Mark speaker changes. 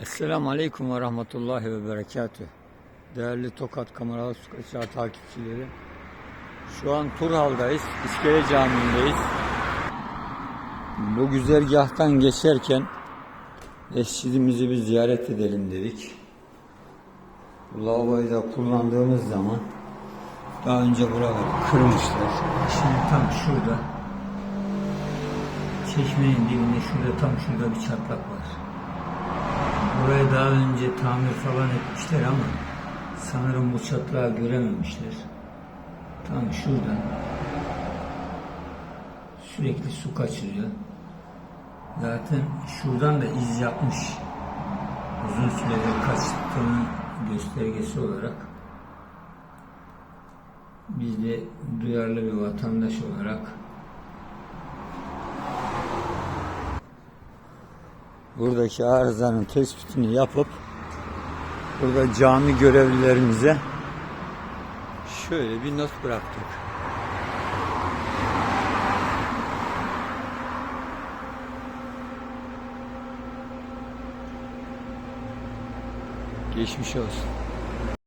Speaker 1: Esselamu Aleyküm ve Rahmetullahi ve Berekatüh. Değerli Tokat Kameralı Su Kaçağı takipçileri. Şu an Turhal'dayız. İskele Camii'ndeyiz. Bu güzergahtan geçerken mescidimizi bir ziyaret edelim dedik. Bu lavaboyu da kullandığımız zaman daha önce buraları kırmışlar. Şimdi tam şurada çeşmenin dibinde şurada tam şurada bir çatlak var. Buraya daha önce tamir falan etmişler ama sanırım bu çatlağı görememişler. Tam şuradan sürekli su kaçırıyor. Zaten şuradan da iz yapmış. Uzun süredir kaçtığının göstergesi olarak biz de duyarlı bir vatandaş olarak buradaki arızanın tespitini yapıp burada cami görevlilerimize şöyle bir not bıraktık. Geçmiş olsun.